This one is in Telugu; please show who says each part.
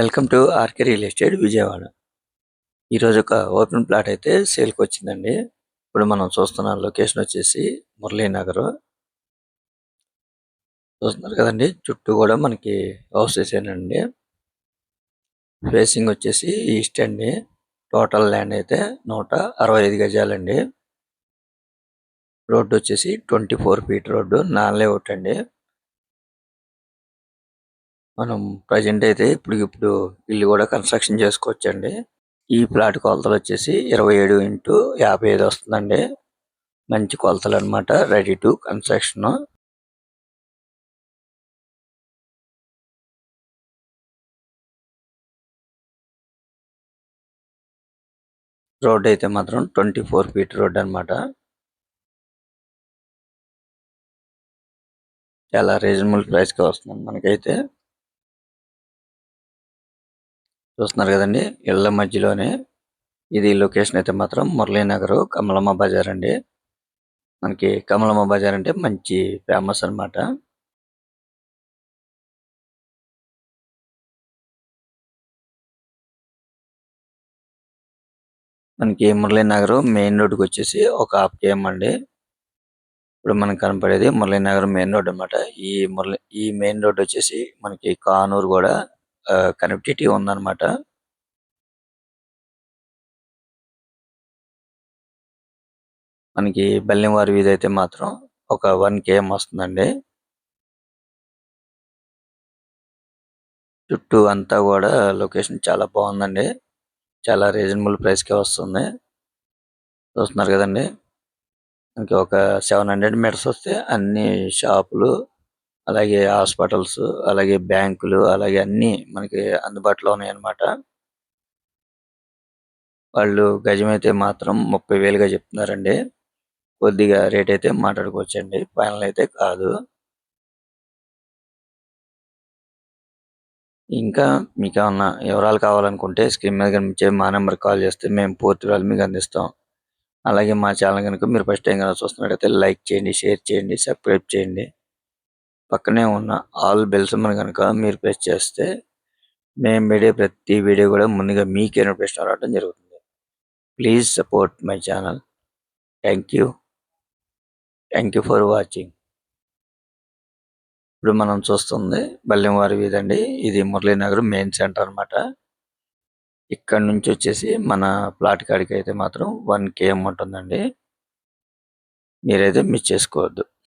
Speaker 1: Welcome to RK real estate Vijayawada. ఈరోజు ఒక ఓపెన్ ప్లాట్ అయితే సేల్కి వచ్చిందండి ఇప్పుడు మనం చూస్తున్న లొకేషన్ వచ్చేసి మురళీనగర్. చూస్తున్నారు కదండి చుట్టూ కూడా మనకి హౌసెస్ ఏనండి ఫేసింగ్ వచ్చేసి ఈస్ట్ అండి. టోటల్ ల్యాండ్ అయితే నూట అరవై ఐదు గజాలండి. రోడ్డు వచ్చేసి twenty four feet road non layout అండి. మనం ప్రజెంట్ అయితే ఇప్పుడు ఇప్పుడు ఇల్లు కూడా కన్స్ట్రక్షన్ చేసుకోవచ్చండి. ఈ ప్లాట్ కొలతలు వచ్చేసి ఇరవై ఏడు ఇంటూ యాభై ఐదు వస్తుందండి. మంచి కొలతలు అనమాట రెడీ టు కన్స్ట్రక్షన్ రోడ్ అయితే మాత్రం ట్వంటీ ఫోర్ ఫీట్ రోడ్ అనమాట చాలా రీజనబుల్ ప్రైస్కి వస్తుంది మనకైతే. చూస్తున్నారు కదండి. ఇళ్ళ మధ్యలోనే ఇది లొకేషన్ అయితే మాత్రం మురళీనగర్ కమలమ్మ బజార్ అండి. మనకి కమలమ్మ బజార్ అంటే మంచి ఫేమస్ అనమాట మనకి మురళీనగర్ మెయిన్ రోడ్కి వచ్చేసి ఒక హాఫ్ కేఎం అండి. ఇప్పుడు మనకు కనపడేది మురళీనగర్ మెయిన్ రోడ్ అనమాట ఈ మురళి ఈ మెయిన్ రోడ్ వచ్చేసి మనకి కానూరు కూడా కనెక్టివిటీ ఉందన్నమాట. మనకి బెల్లంవారి వీధి అయితే మాత్రం ఒక వన్ కేఎం వస్తుందండి. చుట్టూ అంతా కూడా లొకేషన్ చాలా బాగుందండి. చాలా రీజనబుల్ ప్రైస్కే వస్తుంది. చూస్తున్నారు కదండి. మనకి ఒక సెవెన్ హండ్రెడ్ మీటర్స్ వస్తే అన్ని షాపులు అలాగే హాస్పిటల్స్ అలాగే బ్యాంకులు అలాగే అన్ని మనకి అందుబాటులో ఉన్నాయి అన్నమాట వాళ్ళు గజం అయితే మాత్రం ముప్పై వేలుగా చెప్తున్నారండి. కొద్దిగా రేట్ అయితే మాట్లాడుకోవచ్చండి. ఫైనల్ అయితే కాదు. ఇంకా మీకు ఏమన్నా వివరాలు కావాలనుకుంటే స్క్రీన్ మీద కనిపించే మా నెంబర్ కాల్ చేస్తే మేము పూర్తి వివరాలు మీకు అందిస్తాం. అలాగే మా ఛానల్ కనుక మీరు ఫస్ట్ టైం కనుక చూస్తున్నట్టయితే లైక్ చేయండి షేర్ చేయండి సబ్స్క్రైబ్ చేయండి. పక్కనే ఉన్న ఆల్ బెల్స్ మన కనుక మీరు ప్రెస్ చేస్తే మేము వీడియో ప్రతి వీడియో కూడా ముందుగా మీకే నోటిఫికేషన్ రావడం జరుగుతుంది. Please support my channel. Thank you. Thank you for watching. ఇప్పుడు మనం చూస్తుంది బల్లెంవారి వీధండి. ఇది మురళీనగర్ మెయిన్ సెంటర్ అనమాట ఇక్కడ నుంచి వచ్చేసి మన ప్లాట్ కాడికి అయితే మాత్రం వన్ కేఎం ఉంటుందండి మీరైతే మిస్ చేసుకోవద్దు.